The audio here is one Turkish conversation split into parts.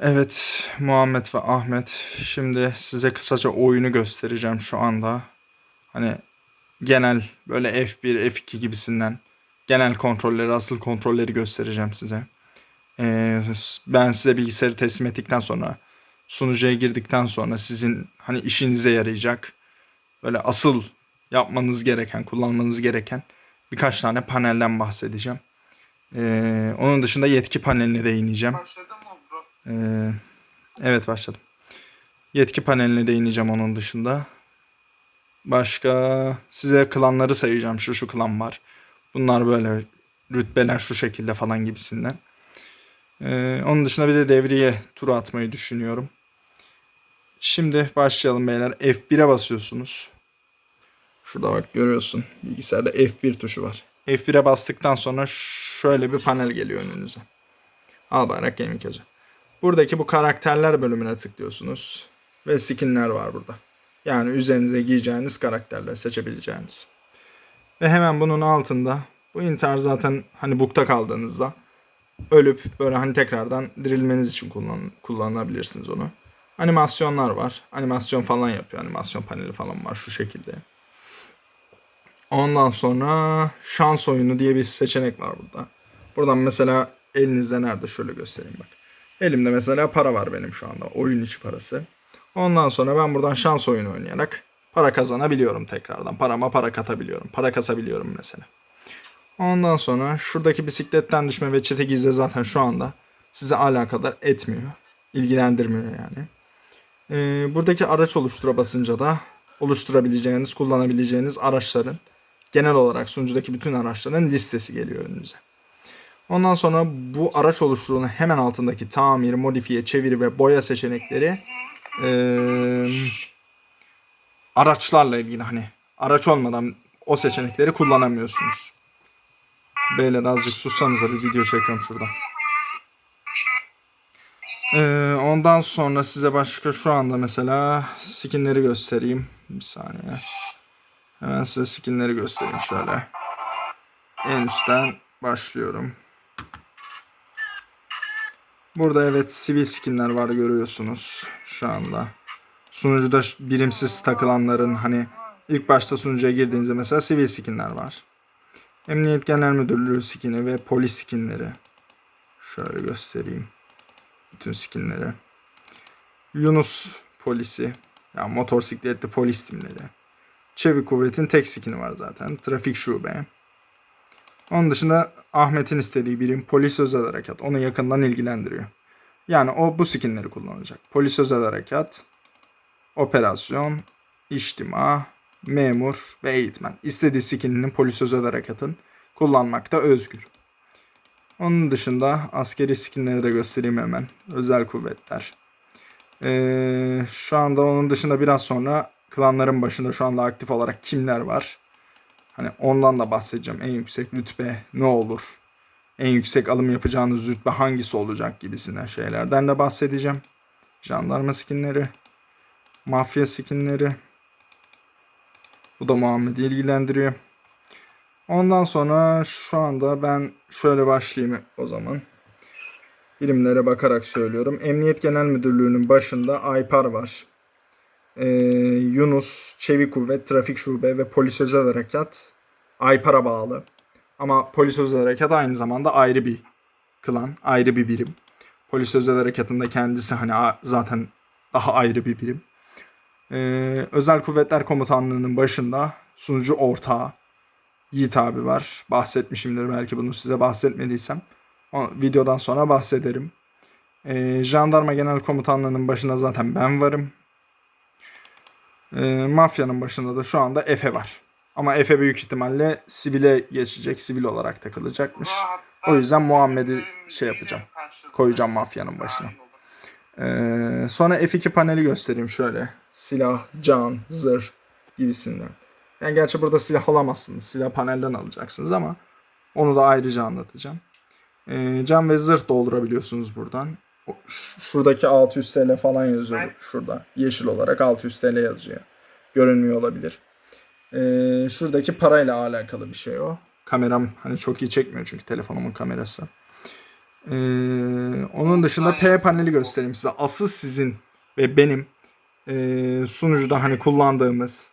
Evet Muhammed ve Ahmet şimdi size kısaca oyunu göstereceğim şu anda. Hani genel böyle F1, F2 gibisinden genel kontrolleri, asıl kontrolleri göstereceğim size. Ee, ben size bilgisayarı teslim ettikten sonra sunucuya girdikten sonra sizin hani işinize yarayacak böyle asıl yapmanız gereken, kullanmanız gereken birkaç tane panelden bahsedeceğim. Ee, onun dışında yetki paneline değineceğim. Ee, evet başladım. Yetki paneline değineceğim onun dışında. Başka size klanları sayacağım. Şu şu klan var. Bunlar böyle rütbeler şu şekilde falan gibisinden. Ee, onun dışında bir de devriye turu atmayı düşünüyorum. Şimdi başlayalım beyler. F1'e basıyorsunuz. Şurada bak görüyorsun. Bilgisayarda F1 tuşu var. F1'e bastıktan sonra şöyle bir panel geliyor önünüze. Al bayrak gaming yazıyor. Buradaki bu karakterler bölümüne tıklıyorsunuz. Ve skinler var burada. Yani üzerinize giyeceğiniz karakterler seçebileceğiniz. Ve hemen bunun altında bu intihar zaten hani bukta kaldığınızda ölüp böyle hani tekrardan dirilmeniz için kullan, kullanabilirsiniz onu. Animasyonlar var. Animasyon falan yapıyor. Animasyon paneli falan var şu şekilde. Ondan sonra şans oyunu diye bir seçenek var burada. Buradan mesela elinizde nerede şöyle göstereyim bak. Elimde mesela para var benim şu anda. Oyun içi parası. Ondan sonra ben buradan şans oyunu oynayarak para kazanabiliyorum tekrardan. Parama para katabiliyorum. Para kasabiliyorum mesela. Ondan sonra şuradaki bisikletten düşme ve çete gizle zaten şu anda size alakadar etmiyor. İlgilendirmiyor yani. Ee, buradaki araç oluştura basınca da oluşturabileceğiniz, kullanabileceğiniz araçların genel olarak sunucudaki bütün araçların listesi geliyor önünüze. Ondan sonra bu araç oluşturunun hemen altındaki tamir, modifiye, çeviri ve boya seçenekleri eee, araçlarla ilgili hani araç olmadan o seçenekleri kullanamıyorsunuz. Beyler azıcık sussanıza bir video çekiyorum şurada. Eee, ondan sonra size başka şu anda mesela skinleri göstereyim. Bir saniye. Hemen size skinleri göstereyim şöyle. En üstten başlıyorum. Burada evet sivil skinler var görüyorsunuz şu anda. Sunucuda birimsiz takılanların hani ilk başta sunucuya girdiğinizde mesela sivil skinler var. Emniyet Genel Müdürlüğü skini ve polis skinleri. Şöyle göstereyim. Bütün skinleri. Yunus polisi. Yani motosikletli polis timleri. Çevik kuvvetin tek skini var zaten. Trafik şube. Onun dışında Ahmet'in istediği birim polis özel harekat. Onu yakından ilgilendiriyor. Yani o bu skinleri kullanacak. Polis özel harekat, operasyon, içtima, memur ve eğitmen. İstediği skininin polis özel harekatın kullanmakta özgür. Onun dışında askeri skinleri de göstereyim hemen. Özel kuvvetler. Ee, şu anda onun dışında biraz sonra klanların başında şu anda aktif olarak kimler var? Hani ondan da bahsedeceğim. En yüksek rütbe ne olur? En yüksek alım yapacağınız rütbe hangisi olacak gibisinden şeylerden de bahsedeceğim. Jandarma skinleri, mafya skinleri. Bu da Muhammed'i ilgilendiriyor. Ondan sonra şu anda ben şöyle başlayayım o zaman. Birimlere bakarak söylüyorum. Emniyet Genel Müdürlüğü'nün başında Aypar var. Ee, Yunus, Çevik Kuvvet, Trafik Şube ve Polis Özel Harekat Aypar'a bağlı. Ama Polis Özel Harekat aynı zamanda ayrı bir klan, ayrı bir birim. Polis Özel Harekat'ın da kendisi hani zaten daha ayrı bir birim. Ee, Özel Kuvvetler Komutanlığı'nın başında sunucu ortağı Yiğit abi var. Bahsetmişimdir belki bunu size bahsetmediysem. O, videodan sonra bahsederim. Ee, Jandarma Genel Komutanlığı'nın başında zaten ben varım. Ee, mafyanın başında da şu anda Efe var. Ama Efe büyük ihtimalle sivile geçecek, sivil olarak takılacakmış. O yüzden Muhammed'i şey yapacağım, koyacağım mafyanın başına. Ee, sonra F2 paneli göstereyim şöyle. Silah, can, zırh gibisinden. Yani gerçi burada silah alamazsınız. Silah panelden alacaksınız ama onu da ayrıca anlatacağım. Ee, can ve zırh doldurabiliyorsunuz buradan. Şuradaki 600 TL falan yazıyor. Şurada yeşil olarak 600 TL yazıyor. Görünmüyor olabilir. Ee, şuradaki parayla alakalı bir şey o. Kameram hani çok iyi çekmiyor çünkü telefonumun kamerası. Ee, onun dışında P paneli göstereyim size. Asıl sizin ve benim ee, sunucuda hani kullandığımız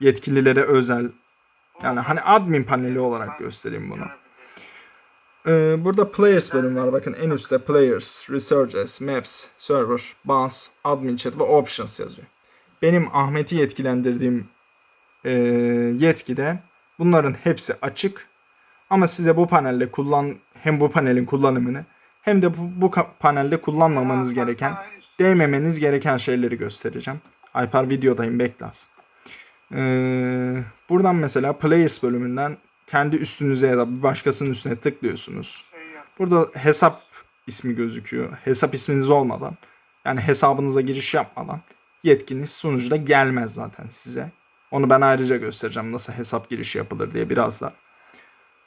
yetkililere özel yani hani admin paneli olarak göstereyim bunu. Ee, burada Players bölüm var. Bakın en üstte Players, Researches, Maps, Server, Bus, Admin Chat ve Options yazıyor. Benim Ahmet'i yetkilendirdiğim e, yetkide bunların hepsi açık. Ama size bu panelde kullan hem bu panelin kullanımını hem de bu, bu panelde kullanmamanız gereken, değmemeniz gereken şeyleri göstereceğim. Alper videodayım bekle. Ee, buradan mesela Players bölümünden kendi üstünüze ya da bir başkasının üstüne tıklıyorsunuz. Burada hesap ismi gözüküyor. Hesap isminiz olmadan yani hesabınıza giriş yapmadan yetkiniz sunucuda gelmez zaten size. Onu ben ayrıca göstereceğim nasıl hesap girişi yapılır diye biraz da.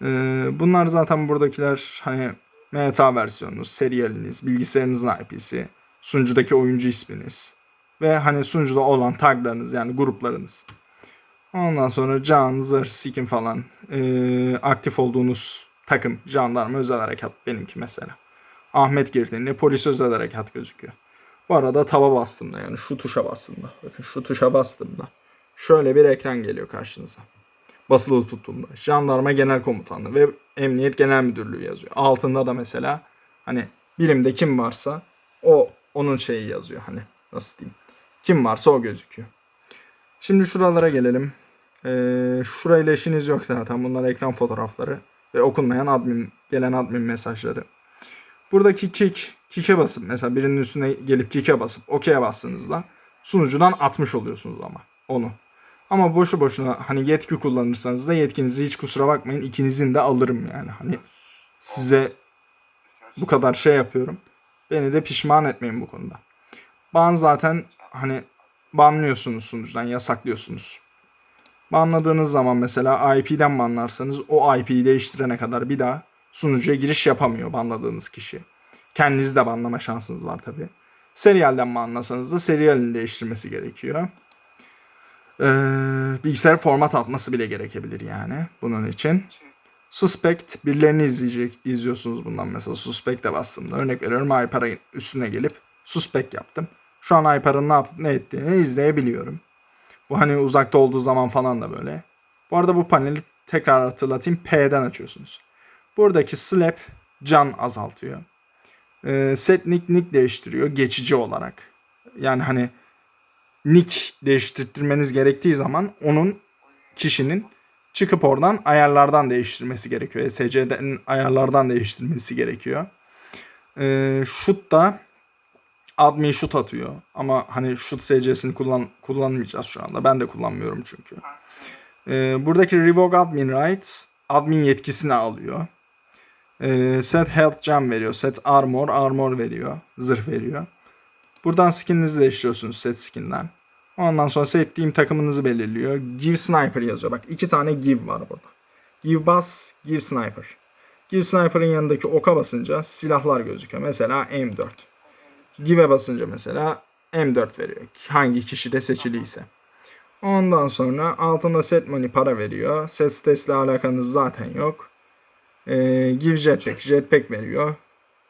Ee, bunlar zaten buradakiler hani meta versiyonunuz, serialiniz, bilgisayarınızın IP'si, sunucudaki oyuncu isminiz ve hani sunucuda olan taglarınız yani gruplarınız. Ondan sonra can, zırh, skin falan ee, aktif olduğunuz takım, jandarma, özel harekat benimki mesela. Ahmet girdiğinde polis özel harekat gözüküyor. Bu arada taba bastığımda yani şu tuşa bastığımda bakın şu tuşa bastığımda şöyle bir ekran geliyor karşınıza. Basılı tuttuğumda jandarma genel komutanlığı ve emniyet genel müdürlüğü yazıyor. Altında da mesela hani birimde kim varsa o onun şeyi yazıyor hani nasıl diyeyim. Kim varsa o gözüküyor. Şimdi şuralara gelelim. Ee, şurayla işiniz yok zaten. Bunlar ekran fotoğrafları ve okunmayan admin gelen admin mesajları. Buradaki kick, kick'e basıp mesela birinin üstüne gelip kick'e basıp OK'ye bastığınızda sunucudan atmış oluyorsunuz ama onu. Ama boşu boşuna hani yetki kullanırsanız da yetkinizi hiç kusura bakmayın ikinizin de alırım yani. Hani size bu kadar şey yapıyorum. Beni de pişman etmeyin bu konuda. Ban zaten hani banlıyorsunuz sunucudan, yasaklıyorsunuz. Banladığınız zaman mesela IP'den banlarsanız o IP'yi değiştirene kadar bir daha sunucuya giriş yapamıyor banladığınız kişi. Kendiniz de banlama şansınız var tabi. Serialden banlasanız da serialini değiştirmesi gerekiyor. Ee, bilgisayar format atması bile gerekebilir yani bunun için. Suspect birilerini izleyecek, izliyorsunuz bundan mesela Suspect'e bastığımda örnek veriyorum iPad'a üstüne gelip Suspect yaptım. Şu an iPad'ın ne yapıp ne ettiğini izleyebiliyorum. Bu hani uzakta olduğu zaman falan da böyle. Bu arada bu paneli tekrar hatırlatayım P'den açıyorsunuz. Buradaki slap can azaltıyor. Ee, set nick nick değiştiriyor geçici olarak. Yani hani nick değiştirmeniz gerektiği zaman onun kişinin çıkıp oradan ayarlardan değiştirmesi gerekiyor. SC'den ayarlardan değiştirmesi gerekiyor. Ee, shoot da admin shoot atıyor. Ama hani shoot SC'sini kullan, kullanmayacağız şu anda. Ben de kullanmıyorum çünkü. Ee, buradaki revoke admin rights admin yetkisini alıyor. Ee, set health jam veriyor. Set armor armor veriyor. Zırh veriyor. Buradan skininizi değiştiriyorsunuz set skinden. Ondan sonra seçtiğim takımınızı belirliyor. Give sniper yazıyor. Bak iki tane give var burada. Give bus, give sniper. Give sniper'ın yanındaki oka basınca silahlar gözüküyor. Mesela M4. Give'e basınca mesela M4 veriyor. Hangi kişi de seçiliyse. Ondan sonra altında set money para veriyor. Set sitesiyle alakanız zaten yok. Ee, give jetpack. Jetpack veriyor.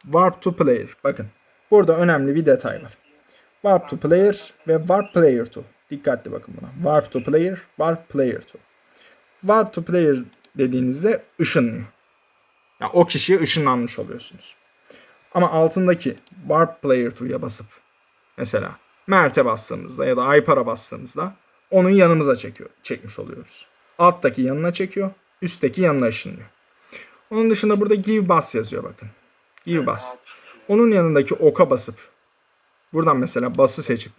Warp to player. Bakın. Burada önemli bir detay var. Warp to player ve warp player to. Dikkatli bakın buna. Warp to player, warp player to. Warp to player dediğinizde ışınlıyor. Yani o kişiye ışınlanmış oluyorsunuz. Ama altındaki warp player to'ya basıp mesela Mert'e bastığımızda ya da Aypar'a bastığımızda onun yanımıza çekiyor, çekmiş oluyoruz. Alttaki yanına çekiyor, üstteki yanına ışınlıyor. Onun dışında burada give bus yazıyor bakın. Give bus. Onun yanındaki oka basıp buradan mesela bası seçip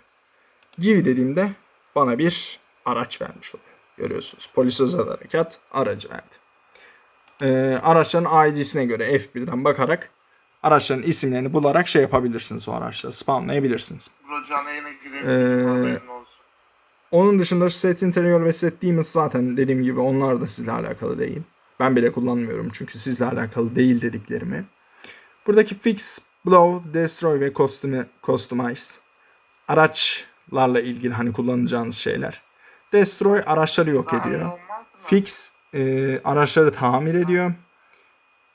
give dediğimde bana bir araç vermiş oluyor. Görüyorsunuz. Polis özel harekat aracı verdi. Ee, araçların ID'sine göre F1'den bakarak araçların isimlerini bularak şey yapabilirsiniz o araçları. Spamlayabilirsiniz. Canlı yayına. Ee, haberin olsun. Onun dışında set interior ve set demons zaten dediğim gibi onlar da sizle alakalı değil. Ben bile kullanmıyorum çünkü sizle alakalı değil dediklerimi. Buradaki fix, blow, destroy ve costume, customize araçlarla ilgili hani kullanacağınız şeyler. Destroy araçları yok ediyor. Fix e, araçları tamir ediyor.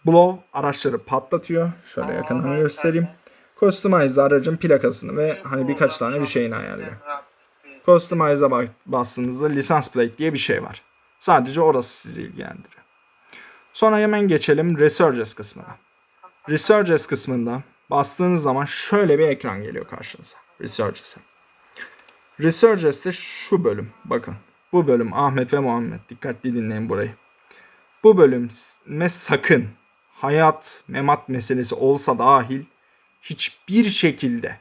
Blow araçları patlatıyor. Şöyle yakından göstereyim. Customize aracın plakasını ve hani birkaç tane bir şeyini ayarlıyor. Customize'a bastığınızda lisans plate diye bir şey var. Sadece orası sizi ilgilendiriyor. Sonra hemen geçelim Resurges kısmına. Resurges kısmında bastığınız zaman şöyle bir ekran geliyor karşınıza. Resurges'e. Resurges'te şu bölüm. Bakın. Bu bölüm Ahmet ve Muhammed. Dikkatli dinleyin burayı. Bu bölüme sakın hayat, memat meselesi olsa dahil hiçbir şekilde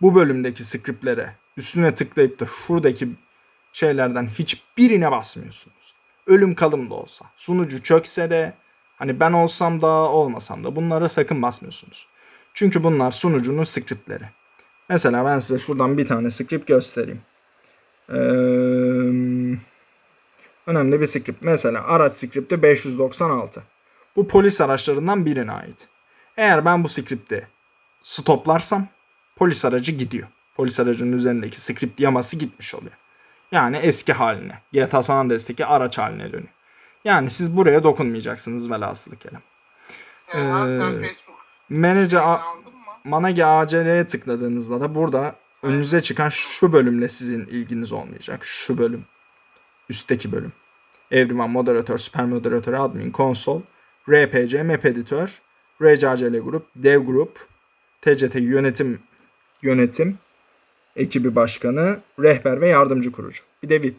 bu bölümdeki skriplere üstüne tıklayıp da şuradaki şeylerden hiçbirine basmıyorsunuz. Ölüm kalım da olsa, sunucu çökse de hani ben olsam da olmasam da bunlara sakın basmıyorsunuz. Çünkü bunlar sunucunun skriptleri. Mesela ben size şuradan bir tane script göstereyim. Ee, önemli bir script. Mesela araç scripti 596. Bu polis araçlarından birine ait. Eğer ben bu scripti stoplarsam polis aracı gidiyor. Polis aracının üzerindeki script yaması gitmiş oluyor. Yani eski haline. GTA San Andreas'teki araç haline dönüyor. Yani siz buraya dokunmayacaksınız velhasılı kelam. Ee, sen Facebook Manage ACL'ye tıkladığınızda da burada önünüze çıkan şu bölümle sizin ilginiz olmayacak. Şu bölüm. Üstteki bölüm. Everyone moderatör, süper moderatör, admin, konsol, RPG, map editör, RCACL grup, dev grup, TCT yönetim yönetim ekibi başkanı, rehber ve yardımcı kurucu. Bir de VIP.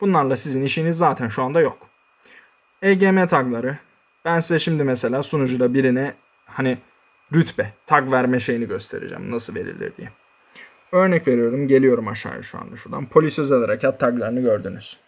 Bunlarla sizin işiniz zaten şu anda yok. EGM tagları. Ben size şimdi mesela sunucuda birine hani rütbe, tag verme şeyini göstereceğim. Nasıl verilir diye. Örnek veriyorum. Geliyorum aşağıya şu anda şuradan. Polis özel harekat taglarını gördünüz.